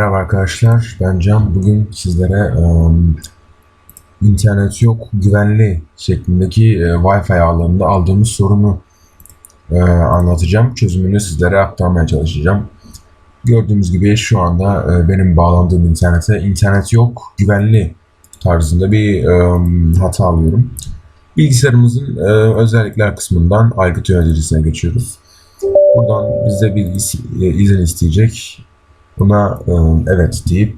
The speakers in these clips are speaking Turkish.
arkadaşlar, ben Can. Bugün sizlere ım, internet yok, güvenli şeklindeki e, Wi-Fi ağlarında aldığımız sorunu e, anlatacağım. Çözümünü sizlere aktarmaya çalışacağım. Gördüğünüz gibi şu anda e, benim bağlandığım internete internet yok, güvenli tarzında bir ım, hata alıyorum. Bilgisayarımızın e, özellikler kısmından aygıt yöneticisine geçiyoruz. Buradan bize e, izin isteyecek. Buna e, evet deyip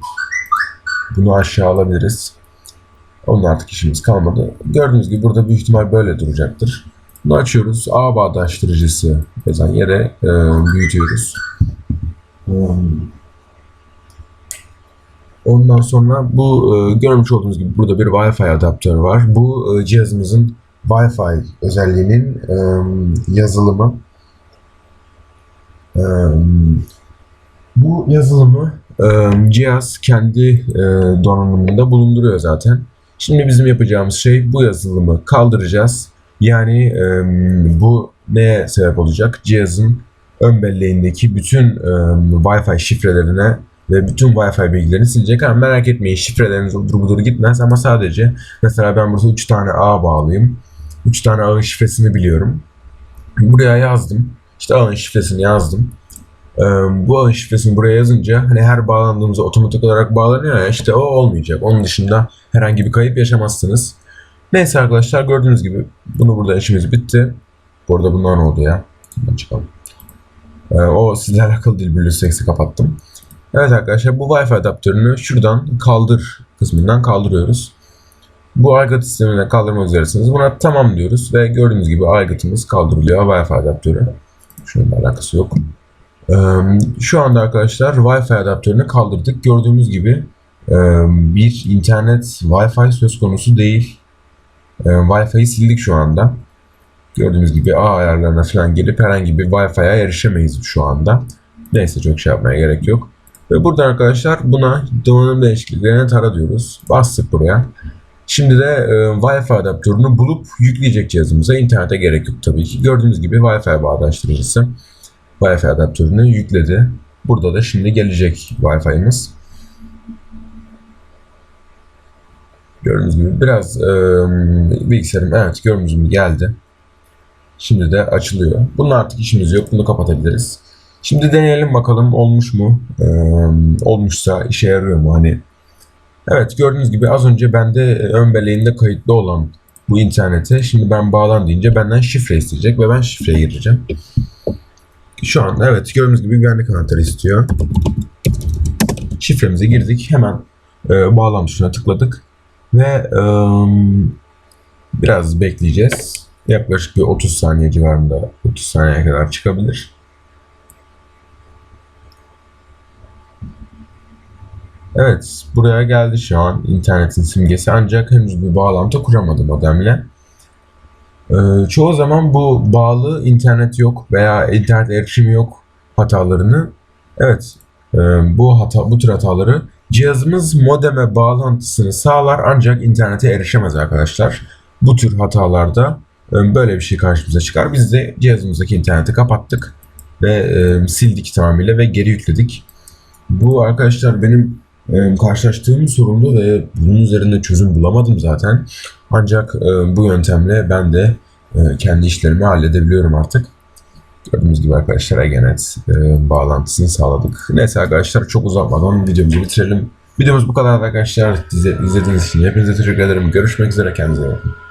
bunu aşağı alabiliriz. Onun artık işimiz kalmadı. Gördüğünüz gibi burada büyük ihtimal böyle duracaktır. Bunu açıyoruz. A bağdaştırıcısı yazan yere e, büyütüyoruz. Um, Ondan sonra bu e, görmüş olduğunuz gibi burada bir Wi-Fi adaptörü var. Bu e, cihazımızın Wi-Fi özelliğinin e, yazılımı. E, bu yazılımı e, cihaz kendi e, donanımında bulunduruyor zaten. Şimdi bizim yapacağımız şey bu yazılımı kaldıracağız. Yani e, bu neye sebep olacak? Cihazın ön belleğindeki bütün e, Wi-Fi şifrelerine ve bütün Wi-Fi bilgilerini silecek. Ama merak etmeyin şifreleriniz odur budur gitmez ama sadece mesela ben burada 3 tane ağ bağlayayım. 3 tane ağın şifresini biliyorum. Buraya yazdım. İşte ağın şifresini yazdım. Ee, bu ağın şifresini buraya yazınca hani her bağlandığımızda otomatik olarak bağlanıyor ya işte o olmayacak. Onun dışında herhangi bir kayıp yaşamazsınız. Neyse arkadaşlar gördüğünüz gibi bunu burada işimiz bitti. Bu arada bunlar oldu ya? Buradan çıkalım. Ee, o sizle alakalı değil. Bluetooth'u kapattım. Evet arkadaşlar bu Wi-Fi adaptörünü şuradan kaldır kısmından kaldırıyoruz. Bu aygıt sistemine kaldırmak üzeresiniz. Buna tamam diyoruz ve gördüğünüz gibi aygıtımız kaldırılıyor Wi-Fi adaptörü. Şununla alakası yok. Şu anda arkadaşlar Wi-Fi adaptörünü kaldırdık. Gördüğümüz gibi bir internet Wi-Fi söz konusu değil. Wi-Fi'yi sildik şu anda. Gördüğünüz gibi ağ ayarlarına falan gelip herhangi bir Wi-Fi'ye erişemeyiz şu anda. Neyse çok şey yapmaya gerek yok. Ve burada arkadaşlar buna donanım değişikliklerine tara diyoruz. Bastık buraya. Şimdi de e, Wi-Fi adaptörünü bulup yükleyecek cihazımıza. İnternete gerek yok tabii ki. Gördüğünüz gibi Wi-Fi bağdaştırıcısı Wi-Fi adaptörünü yükledi. Burada da şimdi gelecek Wi-Fi'miz. Gördüğünüz gibi biraz e, bilgisayarım evet gördüğünüz gibi geldi. Şimdi de açılıyor. Bunun artık işimiz yok. Bunu kapatabiliriz. Şimdi deneyelim bakalım olmuş mu? Ee, olmuşsa işe yarıyor mu? Hani Evet gördüğünüz gibi az önce bende ön belleğinde kayıtlı olan bu internete şimdi ben bağlan deyince benden şifre isteyecek ve ben şifreye gireceğim. Şu an evet gördüğünüz gibi güvenlik anahtarı istiyor. Şifremize girdik. Hemen e, bağlam tuşuna tıkladık ve e, biraz bekleyeceğiz. Yaklaşık bir 30 saniye civarında 30 saniyeye kadar çıkabilir. Evet, buraya geldi şu an internetin simgesi ancak henüz bir bağlantı kuramadım modemle. Ee, çoğu zaman bu bağlı internet yok veya internet erişimi yok hatalarını evet e, bu hata bu tür hataları cihazımız modeme bağlantısını sağlar ancak internete erişemez arkadaşlar. Bu tür hatalarda e, böyle bir şey karşımıza çıkar. Biz de cihazımızdaki interneti kapattık ve e, sildik tamamıyla ve geri yükledik. Bu arkadaşlar benim karşılaştığım sorundu ve bunun üzerinde çözüm bulamadım zaten. Ancak e, bu yöntemle ben de e, kendi işlerimi halledebiliyorum artık. Gördüğünüz gibi arkadaşlar Egenet e, bağlantısını sağladık. Neyse arkadaşlar çok uzatmadan videomuzu bitirelim. Videomuz bu kadar arkadaşlar. İzlediğiniz için hepinize teşekkür ederim. Görüşmek üzere kendinize bakın.